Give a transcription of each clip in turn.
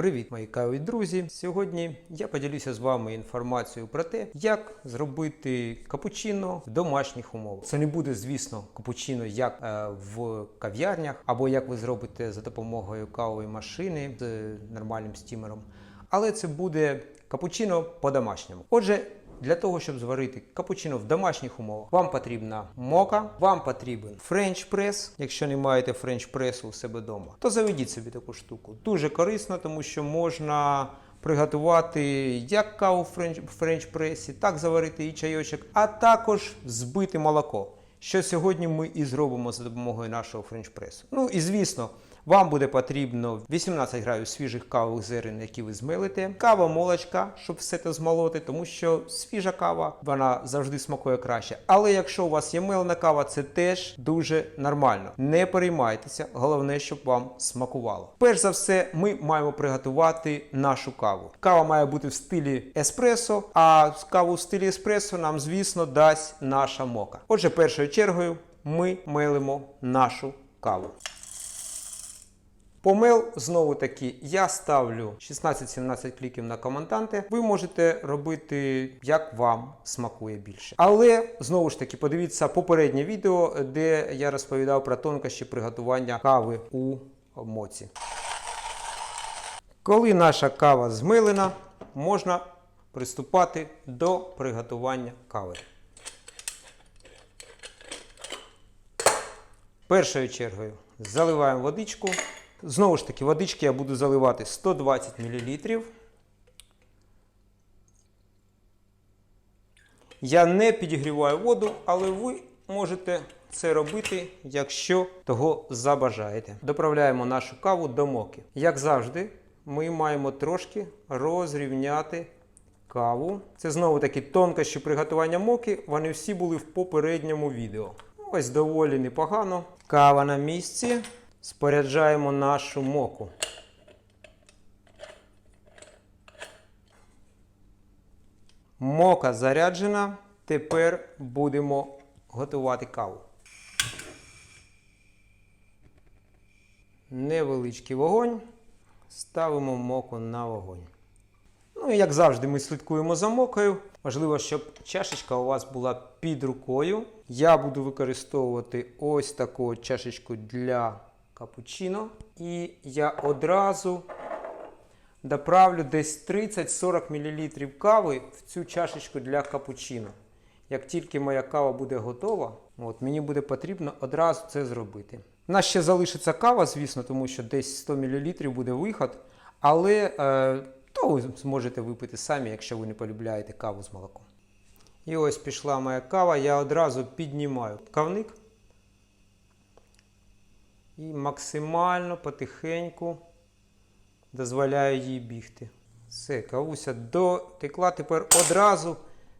Привіт, мої каві друзі! Сьогодні я поділюся з вами інформацією про те, як зробити капучино в домашніх умовах. Це не буде, звісно, капучино як е, в кав'ярнях, або як ви зробите за допомогою кавової машини з нормальним стімером. Але це буде капучино по-домашньому. Отже, для того, щоб зварити капучино в домашніх умовах, вам потрібна мока, вам потрібен френч прес. Якщо не маєте френч пресу у себе вдома, то заведіть собі таку штуку. Дуже корисно, тому що можна приготувати як каву в френч-пресі, так заварити і чайочок, а також збити молоко. Що сьогодні ми і зробимо за допомогою нашого френч-пресу. Ну і звісно, вам буде потрібно 18 грамів свіжих кавових зерен, які ви змилите, кава молочка, щоб все це змолоти, тому що свіжа кава вона завжди смакує краще. Але якщо у вас є мелена кава, це теж дуже нормально. Не переймайтеся, головне, щоб вам смакувало. Перш за все, ми маємо приготувати нашу каву. Кава має бути в стилі еспресо, а каву в стилі еспресо нам, звісно, дасть наша мока. Отже, першою чергою ми мелимо нашу каву. Помел знову таки я ставлю 16-17 кліків на команданти. Ви можете робити як вам смакує більше. Але знову ж таки подивіться попереднє відео, де я розповідав про тонкощі приготування кави у моці. Коли наша кава змилена, можна приступати до приготування кави. Першою чергою заливаємо водичку. Знову ж таки, водички я буду заливати 120 мл. Я не підігріваю воду, але ви можете це робити, якщо того забажаєте. Доправляємо нашу каву до моки. Як завжди, ми маємо трошки розрівняти каву. Це знову таки тонкощі приготування моки. Вони всі були в попередньому відео. Ось доволі непогано. Кава на місці. Споряджаємо нашу моку. Мока заряджена. Тепер будемо готувати каву. Невеличкий вогонь. Ставимо моку на вогонь. Ну і як завжди, ми слідкуємо за мокою. Важливо, щоб чашечка у вас була під рукою. Я буду використовувати ось таку чашечку для капучино. І я одразу доправлю десь 30-40 мл кави в цю чашечку для капучино. Як тільки моя кава буде готова, от, мені буде потрібно одразу це зробити. У нас ще залишиться кава, звісно, тому що десь 100 мл буде виход. Але е, то ви зможете випити самі, якщо ви не полюбляєте каву з молоком. І ось пішла моя кава, я одразу піднімаю кавник і максимально потихеньку дозволяю їй бігти. Все, кавуся дотекла. Тепер одразу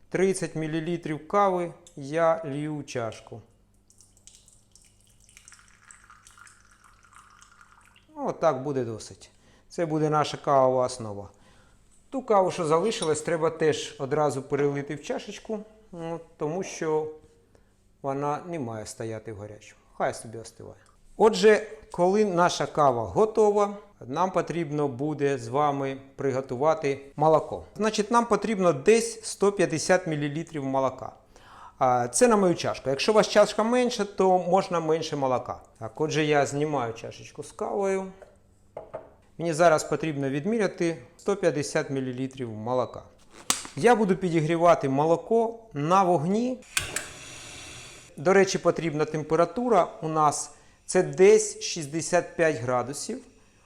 30 мл кави я лью у чашку. Отак буде досить. Це буде наша кавова основа. Ту каву, що залишилась, треба теж одразу перелити в чашечку, ну, тому що вона не має стояти в гарячому. Хай собі остиває. Отже, коли наша кава готова, нам потрібно буде з вами приготувати молоко. Значить, нам потрібно десь 150 мл молока. Це на мою чашку. Якщо у вас чашка менша, то можна менше молока. Так, отже, я знімаю чашечку з кавою. Мені зараз потрібно відміряти 150 мл молока. Я буду підігрівати молоко на вогні. До речі, потрібна температура у нас це десь 65 градусів.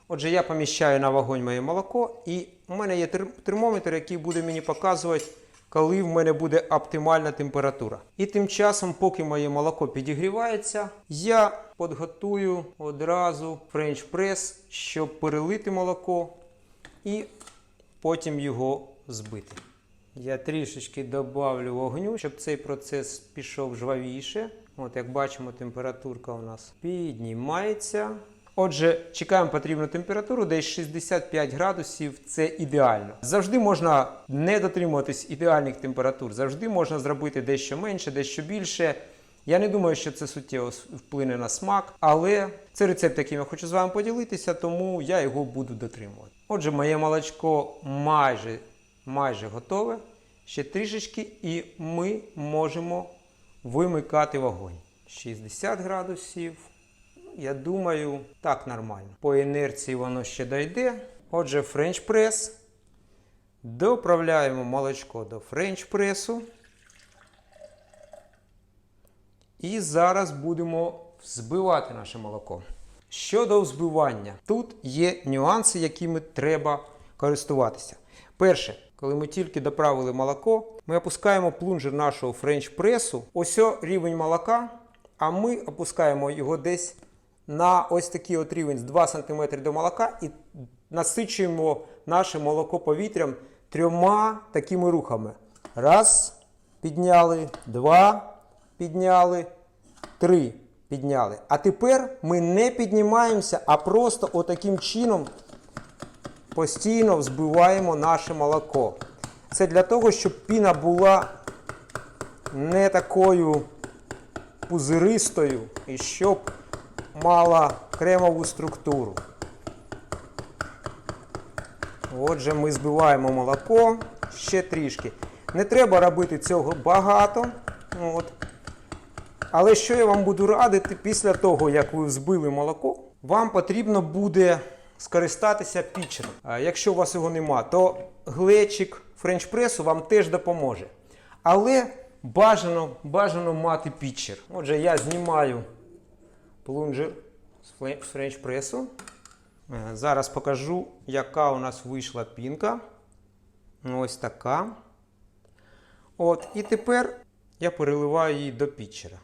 Отже, я поміщаю на вогонь моє молоко, і у мене є термометр, який буде мені показувати, коли в мене буде оптимальна температура. І тим часом, поки моє молоко підігрівається, я підготую одразу френч прес, щоб перелити молоко і потім його збити. Я трішечки добавлю вогню, щоб цей процес пішов жвавіше. От, як бачимо, температурка у нас піднімається. Отже, чекаємо потрібну температуру, десь 65 градусів це ідеально. Завжди можна не дотримуватись ідеальних температур, завжди можна зробити дещо менше, дещо більше. Я не думаю, що це суттєво вплине на смак, але це рецепт, яким я хочу з вами поділитися, тому я його буду дотримувати. Отже, моє молочко майже, майже готове. Ще трішечки, і ми можемо вимикати вогонь. 60 градусів. Я думаю, так нормально. По інерції воно ще дойде. Отже, френч прес. Доправляємо молочко до френч пресу. І зараз будемо взбивати наше молоко. Щодо взбивання, тут є нюанси, якими треба користуватися. Перше, коли ми тільки доправили молоко, ми опускаємо плунжер нашого френч-пресу. Ось рівень молока, а ми опускаємо його десь на ось такий от рівень з 2 см до молока і насичуємо наше молоко повітрям трьома такими рухами. Раз, підняли, два, підняли, три підняли. А тепер ми не піднімаємося, а просто отаким чином постійно взбиваємо наше молоко. Це для того, щоб піна була не такою пузиристою і щоб мала кремову структуру. Отже, ми збиваємо молоко ще трішки. Не треба робити цього багато. От. Але що я вам буду радити після того, як ви взбили молоко, вам потрібно буде скористатися пічером. Якщо у вас його нема, то глечик френч-пресу вам теж допоможе. Але бажано, бажано мати пічер. Отже, я знімаю плунжер з френч-пресу. Зараз покажу, яка у нас вийшла пінка. Ось така. От, і тепер я переливаю її до пічера.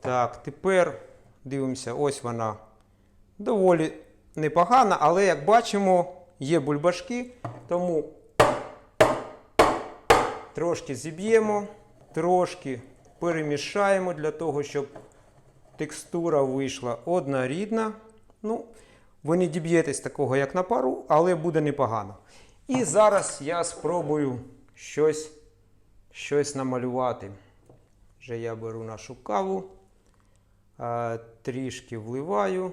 Так, тепер дивимося, ось вона доволі непогана, але як бачимо, є бульбашки, тому трошки зіб'ємо, трошки перемішаємо для того, щоб текстура вийшла однорідна. Ну, ви не діб'єтесь такого, як на пару, але буде непогано. І зараз я спробую щось, щось намалювати. Вже я беру нашу каву, трішки вливаю,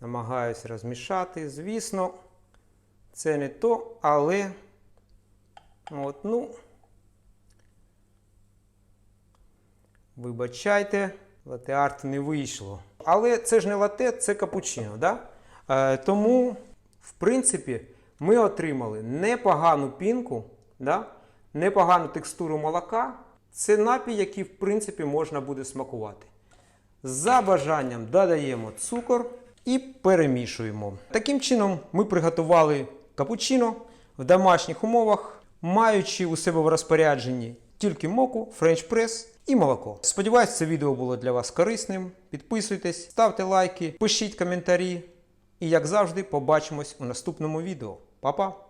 намагаюсь розмішати. Звісно, це не то, але от, ну, вибачайте, лате-арт не вийшло. Але це ж не лате, це капучино. Да? Е, тому, в принципі, ми отримали непогану пінку, да? непогану текстуру молока. Це напій, який, в принципі, можна буде смакувати. За бажанням додаємо цукор і перемішуємо. Таким чином, ми приготували капучино в домашніх умовах, маючи у себе в розпорядженні тільки моку, френч-прес і молоко. Сподіваюсь, це відео було для вас корисним. Підписуйтесь, ставте лайки, пишіть коментарі. І як завжди, побачимось у наступному відео. Па-па!